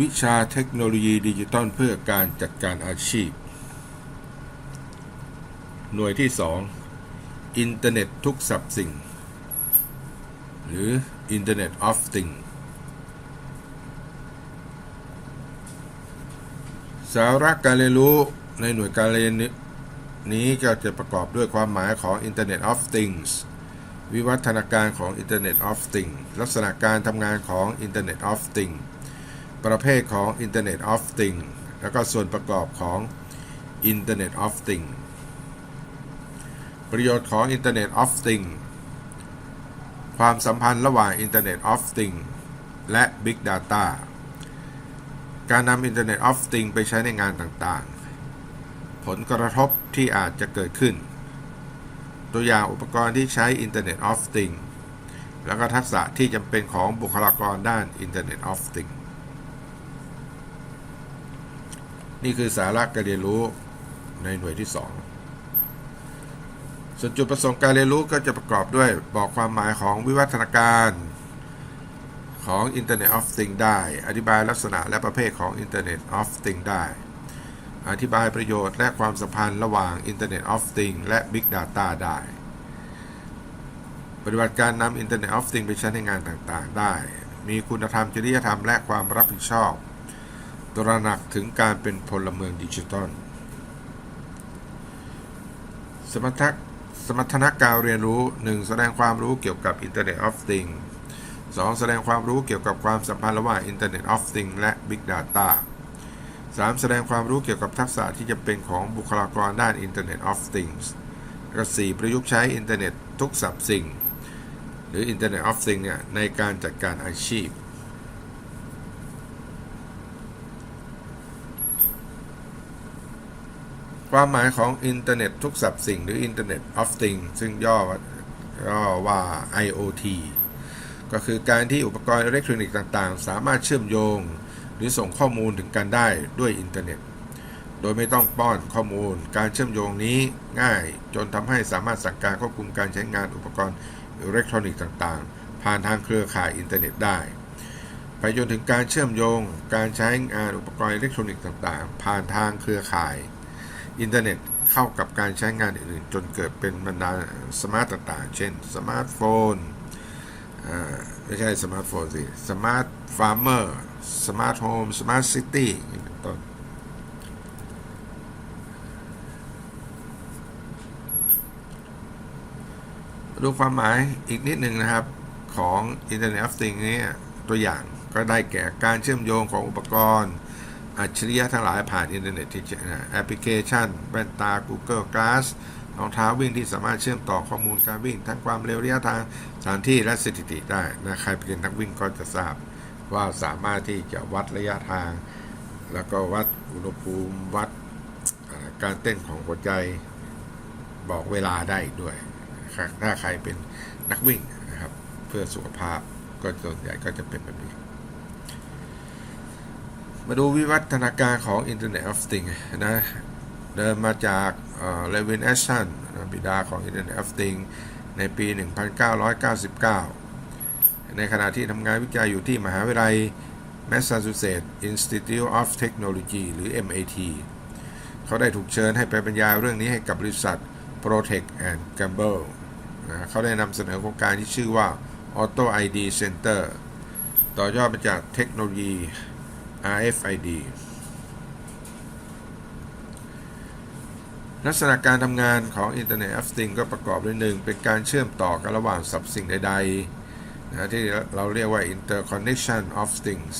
วิชาเทคโนโลยีดิจิตอลเพื่อการจัดการอาชีพ หน่วยที่ 2 อินเทอร์เน็ตทุกสับสิ่ง หรือ Internet of Things สาระการเรียนรู้ในหน่วยการเรียนนี้ก็จะประกอบด้วยความหมายของ Internet of Things วิวัฒนาการของ Internet of Things ลักษณะการทำงานของ Internet of Things ประเภทของ Internet of Things แล้วก็ส่วนประกอบของ Internet of Things ประโยชน์ของ Internet of Things ความสัมพันธ์ระหว่าง Internet of Things และ Big Data การนำ Internet of Things ไปใช้ในงานต่างๆ ผลกระทบที่อาจจะเกิดขึ้น ตัวอย่างอุปกรณ์ที่ใช้ Internet of Things แล้วก็ทักษะที่จำเป็นของบุคลากรด้าน Internet of Things นี่คือสาระการเรียนรู้ในหน่วยที่ 2 ส่วนจุดประสงค์การเรียนรู้ก็จะประกอบด้วยบอกความหมายของวิวัฒนาการของ Internet of Things ได้ อธิบายลักษณะและประเภทของ Internet of Things ได้ อธิบายประโยชน์และความสัมพันธ์ระหว่าง Internet of Things และ Big Data ได้ ปฏิบัติการนำ Internet of Things ไปใช้ในงานต่างๆ ได้ มีคุณธรรมจริยธรรมและความรับผิดชอบ ตระหนักถึงการเป็นพลเมืองดิจิทัล สมรรถสมรรถนะการเรียนรู้ 1. แสดงความรู้เกี่ยวกับ Internet of Things 2. แสดงความรู้เกี่ยวกับความสัมพันธ์ระหว่าง Internet of Things และ Big Data 3. แสดงความรู้เกี่ยวกับทักษะที่จะเป็นของบุคลากรด้าน Internet of Things และ 4. ประยุกต์ใช้อินเทอร์เน็ตทุกสับสิ่ง หรือ Internet of Things เนี่ยในการจัดการอาชีพ ความหมายของอินเทอร์เน็ตทุกสับสิ่งหรือ Internet of Things ซึ่งย่อว่าย่อว่า IoT ก็คือการที่อุปกรณ์อิเล็กทรอนิกส์ต่างๆ สามารถเชื่อมโยง หรือส่งข้อมูลถึงกันได้ด้วยอินเทอร์เน็ต โดยไม่ต้องป้อนข้อมูล การเชื่อมโยงนี้ง่ายจนทำให้สามารถสั่งการควบคุมการใช้งานอุปกรณ์อิเล็กทรอนิกส์ต่างๆ ผ่านทางเครือข่ายอินเทอร์เน็ตได้ ไปจนถึงการเชื่อมโยง การใช้งานอุปกรณ์อิเล็กทรอนิกส์ต่างๆ ผ่านทางเครือข่าย อินเทอร์เน็ตเข้ากับการใช้งานอื่นๆ จนเกิดเป็นบรรดาสมาร์ตต่างๆ เช่นสมาร์ทโฟนไม่ใช่สมาร์ทโฟนสิสมาร์ทฟาร์มเมอร์สมาร์ทโฮมสมาร์ทซิตี้เป็นต้นดูความหมายอีกนิดหนึ่งนะครับของ Internet of Things นี้ตัวอย่างก็ได้แก่การเชื่อมโยงของอุปกรณ์ อัจฉริยะทั้งหลายผ่านอินเทอร์เน็ตที่แอปพลิเคชันแว่นตา Google Glass รองเท้าวิ่งที่สามารถเชื่อมต่อข้อมูลการวิ่ง ทั้งความเร็วระยะทางสถานที่และสถิติได้นะใครเป็นนักวิ่งก็จะทราบว่าสามารถที่จะวัดระยะทาง แล้วก็วัดอุณหภูมิวัดการเต้นของหัวใจบอกเวลาได้ด้วย ถ้าใครเป็นนักวิ่งนะครับ เพื่อสุขภาพก็ส่วนใหญ่ก็จะเป็นแบบนี้ มาดูวิวัฒนาการของ Internet of Things นะเดิมมาจากเลวินแอชชันบิดาของ Internet of Things ในปี 1999 ในขณะที่ทำงานวิจัยอยู่ที่มหาวิทยาลัย Massachusetts Institute of Technology หรือ MIT เขาได้ถูกเชิญให้ไปบรรยายเรื่องนี้ให้กับบริษัท Protect and Gamble นะเขาได้นำเสนอโครงการที่ชื่อว่า Auto ID Center ต่อยอดมาจากเทคโนโลยี RFID ลักษณะการทำงานของ Internet of Things ก็ประกอบด้วยหนึ่งเป็นการเชื่อมต่อกันระหว่างสับสิ่งใดๆนะที่เราเรียกว่า interconnection of things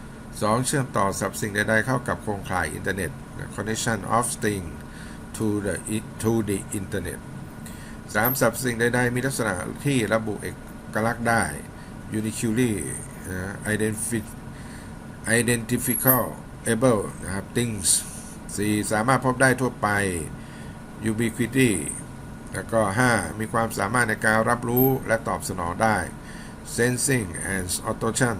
2. เชื่อมต่อสับสิ่งใดๆเข้ากับโครงข่ายอินเทอร์เน็ต connection of things to the to the internet 3. สับสิ่งใดๆมีลักษณะที่ระบุเอกลักษณ์ได้ uniquely identifiable นะครับ things 4. สามารถพบได้ทั่วไป ubiquity แล้วก็ 5. มีความสามารถในการรับรู้และตอบสนองได้ sensing and automation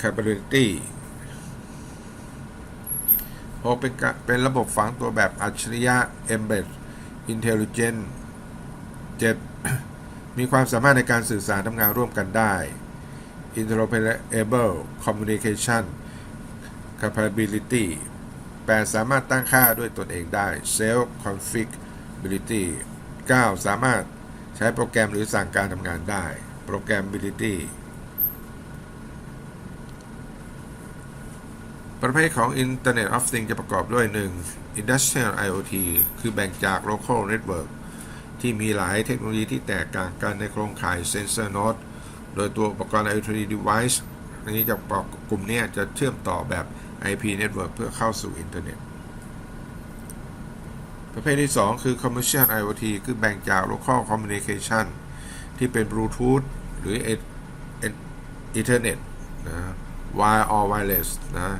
capability 6เป็นเป็นระบบฝังตัวแบบอัจฉริยะ embed intelligent 7. มีความสามารถในการสื่อสารทำงานร่วมกันได้ interoperable communication capability 8 สามารถตั้งค่าด้วยตนเองได้ self configurability 9 สามารถใช้โปรแกรมหรือสั่งการทำงานได้ programmability ประเภทของ Internet of Things จะประกอบด้วย 1. Industrial IoT คือแบ่งจาก Local Network ที่มีหลายเทคโนโลยีที่แตกต่างกันในโครงข่าย Sensor Node โดยตัวอุปกรณ์ IoT device อันนี้จะประกอบกลุ่มนี้จะเชื่อมต่อแบบ IP Network เพื่อเข้าสู่อินเทอร์เน็ต ประเภทที่ 2 คือ Commercial IoT คือแบ่งจาก Local Communication ที่เป็น Bluetooth หรือ Ethernet นะ Wire or Wireless นะ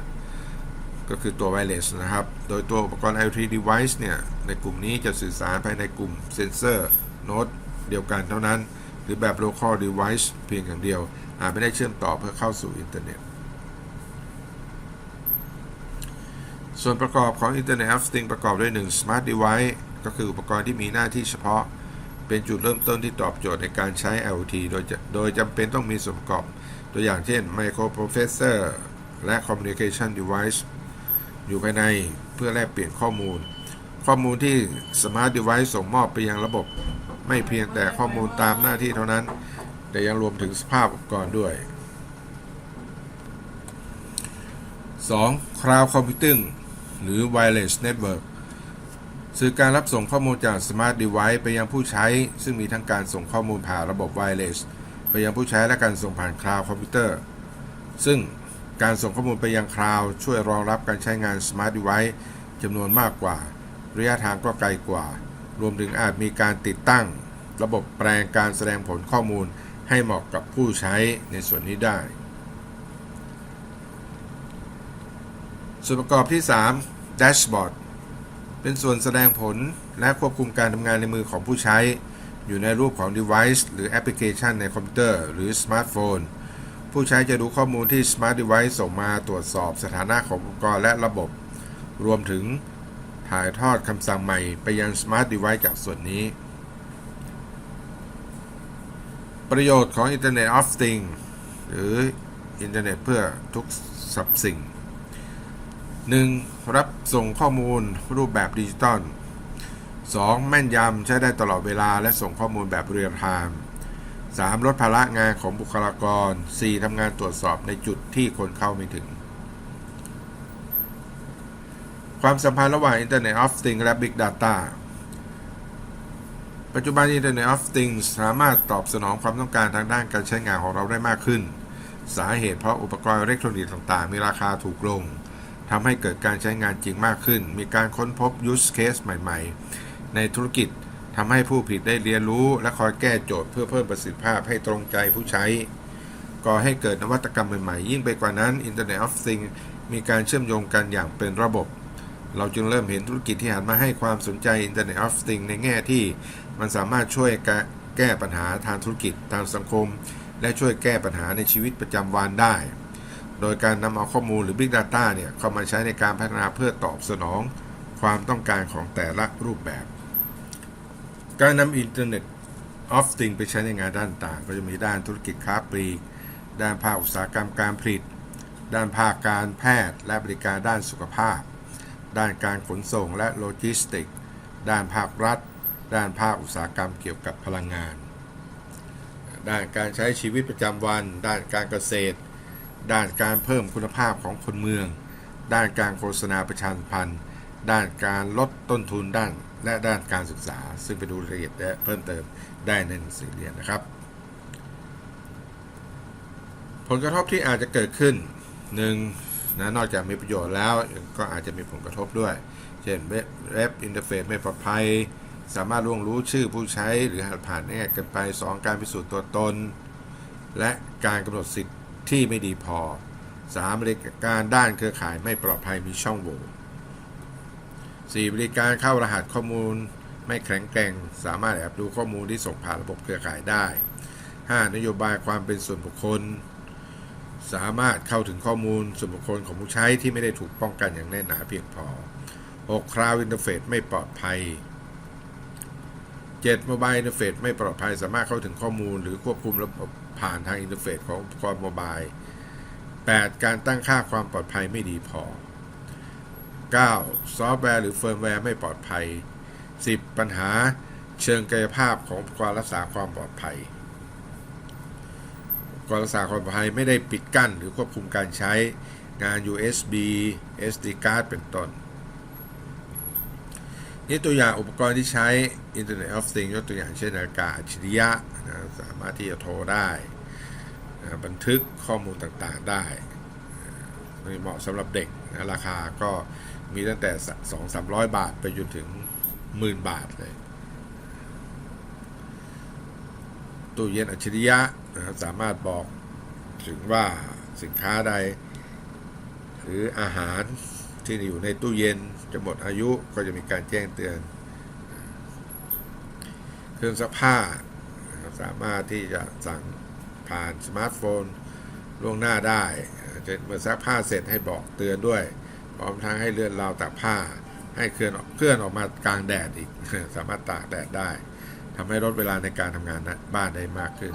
ก็คือตัว wireless นะครับ โดยตัวอุปกรณ์ IoT device เนี่ย ในกลุ่มนี้จะสื่อสารภายในกลุ่มเซนเซอร์โน้ตเดียวกันเท่านั้น รือแบบ local device เพียงอย่างเดียว อาจไม่ได้เชื่อมต่อเพื่อเข้าสู่อินเทอร์เน็ต ส่วนประกอบของ Internet of Things ประกอบด้วย 1 Smart Device ก็คืออุปกรณ์ที่มีหน้าที่เฉพาะ เป็นจุดเริ่มต้นที่ตอบโจทย์ในการใช้ IoT โดยจะโดยจำเป็นต้องมีส่วนประกอบ ตัวอย่างเช่น Microprocessor และ Communication Device อยู่ภายในเพื่อแลกเปลี่ยนข้อมูล ข้อมูลที่ Smart Device ส่งมอบไปยังระบบ ไม่เพียงแต่ข้อมูลตามหน้าที่เท่านั้น แต่ยังรวมถึงสภาพอุปกรณ์ด้วย 2. Cloud Computing หรือ Wireless Network สื่อการรับส่งข้อมูลจาก Smart Device ไปยังผู้ใช้ ซึ่งมีทั้งการส่งข้อมูลผ่านระบบ Wireless ไปยังผู้ใช้และการส่งผ่าน Cloud Computer ซึ่งการส่งข้อมูลไปยังคลาวด์ช่วยรองรับการใช้งาน Smart Device จำนวนมากกว่า ระยะทางก็ไกลกว่า รวมถึงอาจมีการติดตั้ง ระบบแปลงการแสดงผลข้อมูลให้เหมาะกับผู้ใช้ในส่วนนี้ได้ ส่วนประกอบที่ 3 Dashboard เป็นส่วนแสดงผลและควบคุมการทำงานในมือของผู้ใช้ อยู่ในรูปของ device หรือแอปพลิเคชันในคอมพิวเตอร์หรือสมาร์ทโฟนผู้ใช้จะดูข้อมูลที่ Smart Device ส่งมาตรวจสอบสถานะของอุปกรณ์และระบบ รวมถึง ถ่ายทอดคำสั่งใหม่ไปยัง Smart Device จากส่วนนี้ ประโยชน์ของ Internet of Things หรืออินเทอร์เน็ตเพื่อทุกสับสิ่ง 1. รับส่งข้อมูลรูปแบบดิจิตอล 2. แม่นยำใช้ได้ตลอดเวลาและส่งข้อมูลแบบเรียลไทม์ 3. ลดภาระงานของบุคลากร 4. ทำงานตรวจสอบในจุดที่คนเข้าไม่ถึง ความสัมพันธ์ระหว่าง Internet of Things และ Big Data ปัจจุบัน Internet of Things สามารถตอบสนองความต้องการทางด้านการใช้งานของเราได้มากขึ้น สาเหตุเพราะอุปกรณ์อิเล็กทรอนิกส์ต่างๆ มีราคาถูกลงทำให้เกิดการใช้งานจริงมากขึ้น มีการค้นพบ use case ใหม่ ๆ ในธุรกิจทำให้ผู้ผิดได้เรียนรู้ และคอยแก้โจทย์เพื่อเพิ่มประสิทธิภาพให้ตรงใจผู้ใช้ ก่อให้เกิดนวัตกรรมใหม่ๆ ยิ่งไปกว่านั้น Internet of Things มีการเชื่อมโยงกันอย่างเป็นระบบ เราจึงเริ่มเห็นธุรกิจที่หันมาให้ความสนใจ Internet of Things ในแง่ที่มันสามารถช่วยแก้ปัญหาทางธุรกิจทางสังคม และช่วยแก้ปัญหาในชีวิตประจำวันได้ โดยการนำเอาข้อมูลหรือ Big Data เนี่ยเข้ามาใช้ในการพัฒนาเพื่อตอบสนองความต้องการของแต่ละรูปแบบ การนำ Internet of Things ไปใช้ในงานด้านต่างก็จะมีด้านธุรกิจค้าปลีก ด้านภาคอุตสาหกรรมการผลิต ด้านภาคการแพทย์ และบริการด้านสุขภาพ ด้านการขนส่งและโลจิสติก ด้านภาครัฐ ด้านภาคอุตสาหกรรมเกี่ยวกับพลังงาน ด้านการใช้ชีวิตประจำวัน ด้านการเกษตร ด้านการเพิ่มคุณภาพของคนเมือง ด้านการโฆษณาประชาสัมพันธ์ ด้านการลดต้นทุนด้านและด้านการศึกษา ซึ่งไปดูรายละเอียดและเพิ่มเติมได้ในหนังสือเรียนนะครับ ผลกระทบที่อาจจะเกิดขึ้นห นะนอกจากมีประโยชน์แล้วก็อาจจะมีผลกระทบด้วย เช่นเว็บอินเทอร์เฟซไม่ปลอดภัย สามารถล่วงรู้ชื่อผู้ใช้หรือหากผ่านแง่เกินไป 2 การพิสูจน์ตัวตน และการกำหนดสิทธิ์ที่ไม่ดีพอ 3. บริการด้านเครือข่ายไม่ปลอดภัยมีช่องโหว่ 4. บริการเข้ารหัสข้อมูลไม่แข็งแกร่ง สามารถแอบดูข้อมูลที่ส่งผ่านระบบเครือข่ายได้ 5. นโยบายความเป็นส่วนบุคคล สามารถเข้าถึงข้อมูลส่วนบุคคลของผู้ใช้ที่ไม่ได้ถูกป้องกันอย่างแน่นหนาเพียงพอ 6. Cloud Interface ไม่ปลอดภัย 7. Mobile Interface ไม่ปลอดภัย สามารถเข้าถึงข้อมูลหรือควบคุมระบบผ่านทางอินเทอร์เฟซของอุปกรณ์โมบาย 8. การตั้งค่าความปลอดภัยไม่ดีพอ 9. ซอฟต์แวร์หรือเฟิร์มแวร์ไม่ปลอดภัย 10. ปัญหาเชิงกายภาพของอุปกรณ์รักษาความปลอดภัย กรรักษาความปลอดภัยไม่ได้ปิดกั้น หรือควบคุมการใช้งาน USB SD card เป็นต้น นี่ตัวอย่างอุปกรณ์ที่ใช้ Internet of Things ยกตัวอย่างเช่นนาฬิกาอัจฉริยะนะสามารถที่จะโทรได้นะบันทึกข้อมูลต่างๆได้เหมาะสำหรับเด็กนะราคาก็มีตั้งแต่ 2-300 บาทไปจนถึงหมื่นบาทเลยตู้เย็นอัจฉริยะ นะครับสามารถบอกถึงว่าสินค้าใด หรืออาหารที่อยู่ในตู้เย็นจะหมดอายุก็จะมีการแจ้งเตือน เครื่องซักผ้าสามารถที่จะสั่งผ่านสมาร์ทโฟนล่วงหน้าได้จเมื่อซักผ้าเสร็จให้บอกเตือนด้วย พร้อมทั้งให้เลื่อนราวตากผ้า ให้เคลื่อนเคลื่อนออกมากลางแดดอีก สามารถตากแดดได้ทำให้ลดเวลาในการทำงานบ้านได้มากขึ้น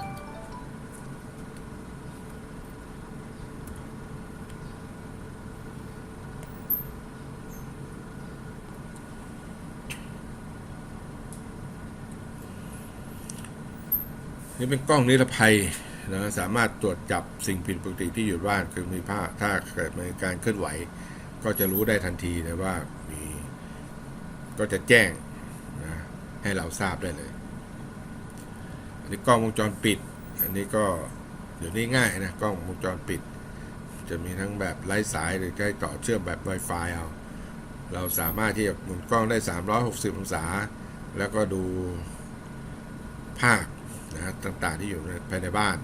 นี่เป็นกล้องนิรภัยนะสามารถตรวจจับสิ่งผิดปกติที่อยู่บ้านคือมีภาพถ้าเกิดมีการเคลื่อนไหว ก็จะรู้ได้ทันทีเลยว่ามีก็จะแจ้งนะให้เราทราบได้เลย อันนี้กล้องวงจรปิด อันนี้ก็เดี๋ยวนี้ง่ายนะกล้องวงจรปิด จะมีทั้งแบบไร้สายหรือใช้ต่อเชื่อมแบบ Wi-Fi เอาเราสามารถที่จะหมุนกล้องได้ 360 องศา แล้วก็ดูภาพ นะต่างๆที่อยู่ในภายในบ้าน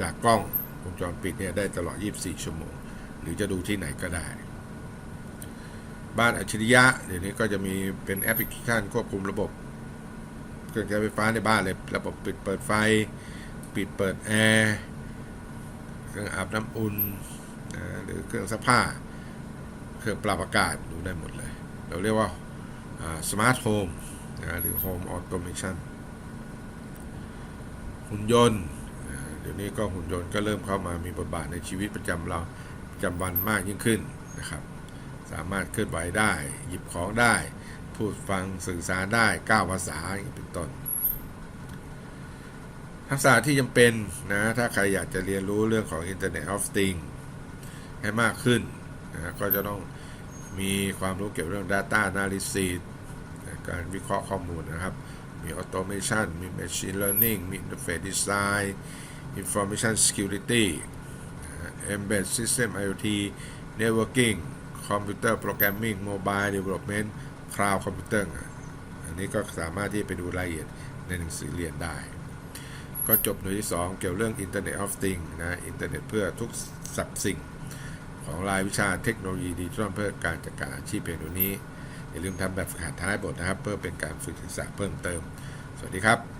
จากกล้องวงจรปิดเนี่ยได้ตลอด 24 ชั่วโมง หรือจะดูที่ไหนก็ได้ บ้านอัจฉริยะเดี๋ยวนี้ก็จะมีเป็นแอปพลิเคชันควบคุมระบบเครื่องใช้ไฟฟ้าในบ้านเลยระบบปิดเปิดไฟ ปิดเปิดแอร์เครื่องอาบน้ำอุ่นนะหรือเครื่องซักผ้า เครื่องปรับอากาศดูได้หมดเลย เราเรียกว่าสมาร์ทโฮมหรือโฮมออโตเมชัน หุ่นยนต์เดี๋ยวนี้ก็หุ่นยนต์ก็เริ่มเข้ามามีบทบาทในชีวิตประจำเราประจำวันมากยิ่งขึ้นนะครับสามารถเคลื่อนไหวได้ หยิบของได้ พูดฟังสื่อสารได้ก้าวภาษาเป็นต้น ทักษะที่จำเป็นนะถ้าใครอยากจะเรียนรู้เรื่องของ Internet of Things ให้มากขึ้นนะก็จะต้องมีความรู้เกี่ยวกับเรื่อง Data Analysis การวิเคราะห์ข้อมูลนะครับ มี Automation มี Machine Learning มี Interface Design Information Security นะฮะ Embedded System IoT Networking Computer Programming Mobile Development Cloud Computing อะอันนี้ก็สามารถที่ไปดูรายละเอียดในหนังสือเรียนได้ ก็จบหน่วยที่ 2 เกี่ยวเรื่อง Internet of Things นะอินเทอร์เน็ตเพื่อทุกสับสิ่ง ของรายวิชาเทคโนโลยีดิจิทัลเพื่อการจัดการอาชีพเพียงตัวนี้ อย่าลืมทำแบบฝึกหัดท้ายบทนะครับ เพื่อเป็นการฝึกทักษะเพิ่มเติม สวัสดีครับ